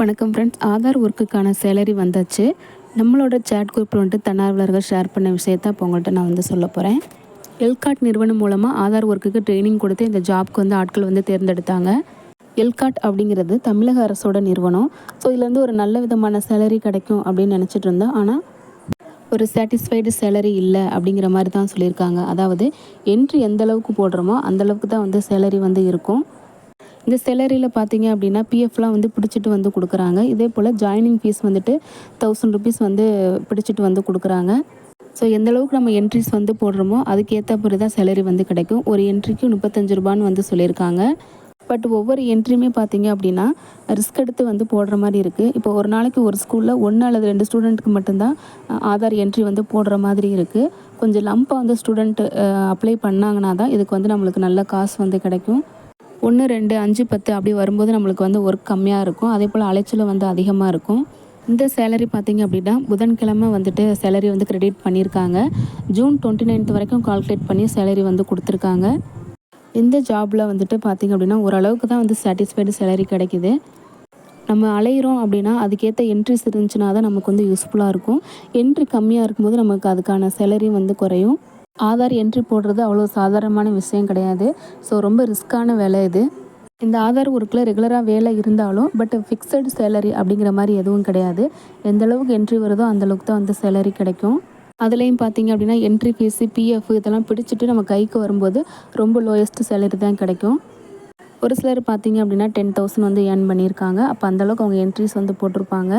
வணக்கம் friends Aadhaar ஒர்க்குக்கான salary வந்தாச்சு. நம்மளோட சேட் குரூப்பில் வந்துட்டு தன்னார்வலர்கள் ஷேர் பண்ண விஷயத்த இப்போ உங்கள்கிட்ட நான் வந்து சொல்ல போகிறேன் எல்காட் நிறுவனம் மூலமாக ஆதார் ஒர்க்குக்கு ட்ரைனிங் கொடுத்து இந்த ஜாப்க்கு வந்து ஆட்கள் வந்து தேர்ந்தெடுத்தாங்க. எல்காட் அப்படிங்கிறது தமிழக அரசோட நிறுவனம். ஸோ இதுலேருந்து ஒரு நல்ல விதமான சேலரி கிடைக்கும் அப்படின்னு நினச்சிட்டு இருந்தோம். ஆனால் ஒரு சாட்டிஸ்ஃபைடு சேலரி இல்லை அப்படிங்கிற மாதிரி தான் சொல்லியிருக்காங்க. அதாவது என்ட்ரி எந்த அளவுக்கு போடுறோமோ அந்தளவுக்கு தான் வந்து சேலரி வந்து இருக்கும். இந்த சேலரியில் பார்த்தீங்க அப்படின்னா பிஎஃப்லாம் வந்து பிடிச்சிட்டு வந்து கொடுக்குறாங்க. இதே போல் ஜாயினிங் ஃபீஸ் வந்துட்டு தௌசண்ட் ருபீஸ் வந்து பிடிச்சிட்டு வந்து கொடுக்குறாங்க. ஸோ எந்த அளவுக்கு நம்ம என்ட்ரிஸ் வந்து போடுறோமோ அதுக்கேற்ற மாதிரி தான் சேலரி வந்து கிடைக்கும். ஒரு என்ட்ரிக்கு முப்பத்தஞ்சு ரூபான்னு வந்து சொல்லியிருக்காங்க. பட் ஒவ்வொரு என்ட்ரியுமே பார்த்தீங்க அப்படின்னா ரிஸ்க் எடுத்து வந்து போடுற மாதிரி இருக்குது இப்போ ஒரு நாளைக்கு ஒரு ஸ்கூலில் ஒன்று அல்லது ரெண்டு ஸ்டூடெண்ட்டுக்கு மட்டும்தான் ஆதார் என்ட்ரி வந்து போடுற மாதிரி இருக்குது கொஞ்சம் லம்பாக வந்து ஸ்டூடெண்ட்டு அப்ளை பண்ணாங்கன்னா தான் இதுக்கு வந்து நம்மளுக்கு நல்ல காசு வந்து கிடைக்கும். ஒன்று ரெண்டு அஞ்சு பத்து அப்படி வரும்போது நம்மளுக்கு வந்து ஒர்க் கம்மியாக இருக்கும். அதே போல் அலைச்சலும் வந்து அதிகமாக இருக்கும். இந்த சேலரி பார்த்திங்க அப்படின்னா புதன்கிழமை வந்துட்டு சேலரி வந்து க்ரெடிட் பண்ணியிருக்காங்க. ஜூன் டுவெண்ட்டி நைன்த் வரைக்கும் கால்குலேட் பண்ணி சேலரி வந்து கொடுத்துருக்காங்க. இந்த ஜாபில் வந்துட்டு பார்த்திங்க அப்படின்னா ஓரளவுக்கு தான் வந்து சாட்டிஸ்ஃபைடு சேலரி கிடைக்கிது. நம்ம அலையிறோம் அப்படின்னா அதுக்கேற்ற என்ட்ரிஸ் இருந்துச்சுன்னா தான் நமக்கு வந்து யூஸ்ஃபுல்லாக இருக்கும். என்ட்ரி கம்மியாக இருக்கும்போது நமக்கு அதுக்கான சேலரி வந்து குறையும். ஆதார் என்ட்ரி போடுறது அவ்வளோ சாதாரணமான விஷயம் கிடையாது. ஸோ ரொம்ப ரிஸ்க்கான வேலை இது. இந்த ஆதார் ஒர்க்கில் ரெகுலராக வேலை இருந்தாலும் பட் ஃபிக்ஸடு சேலரி அப்படிங்கிற மாதிரி எதுவும் கிடையாது. எந்த அளவுக்கு என்ட்ரி வருதோ அந்தளவுக்கு தான் வந்து சேலரி கிடைக்கும். அதுலேயும் பார்த்தீங்க அப்படின்னா என்ட்ரி ஃபீஸு பிஎஃப் இதெல்லாம் பிடிச்சிட்டு நம்ம கைக்கு வரும்போது ரொம்ப லோயஸ்ட் சேலரி தான் கிடைக்கும். ஒரு சிலர் பார்த்தீங்க அப்படின்னா டென் தௌசண்ட் வந்து ஏர்ன் பண்ணியிருக்காங்க. அப்போ அந்தளவுக்கு அவங்க என்ட்ரிஸ் வந்து போட்டிருப்பாங்க.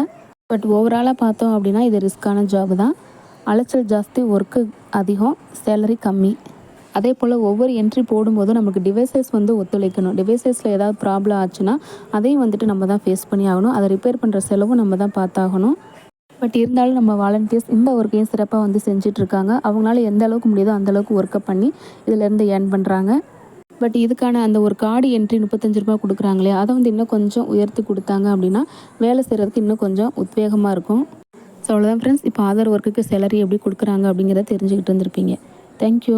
பட் ஓவராலாக பார்த்தோம் அப்படின்னா இது ரிஸ்க்கான ஜாப் தான். அலைச்சல் ஜாஸ்தி ஒர்க்கு அதிகம் சேலரி கம்மி. அதே போல் ஒவ்வொரு என்ட்ரி போடும்போதும் நமக்கு டிவைசஸ் வந்து ஒத்துழைக்கணும். டிவைசஸில் ஏதாவது ப்ராப்ளம் ஆச்சுன்னா அதையும் வந்துட்டு நம்ம தான் ஃபேஸ் பண்ணி ஆகணும். அதை ரிப்பேர் பண்ணுற செலவும் நம்ம தான் பார்த்தாகணும். பட் இருந்தாலும் நம்ம வாலண்டியர்ஸ் இந்த ஒர்க்கையும் சிறப்பாக வந்து செஞ்சிட்ருக்காங்க? அவங்களால எந்த அளவுக்கு முடியுதோ அந்தளவுக்கு ஒர்க்கை பண்ணி இதிலேருந்து ஏர்ன் பண்ணுறாங்க பட் இதுக்கான அந்த ஒரு கார்டு என்ட்ரி முப்பத்தஞ்சு ரூபா கொடுக்குறாங்களே அதை வந்து இன்னும் கொஞ்சம் உயர்த்தி கொடுத்தாங்க அப்படின்னா வேலை செய்கிறதுக்கு இன்னும் கொஞ்சம் உத்வேகமாக இருக்கும். ஸோ அவ்வளோதான் ஃப்ரெண்ட்ஸ் இப்போ ஆதார் ஒர்க்குக்கு சேலரி எப்படி கொடுக்குறாங்க அப்படிங்கிறத தெரிஞ்சுக்கிட்டு இருந்திருப்பீங்க தேங்க்யூ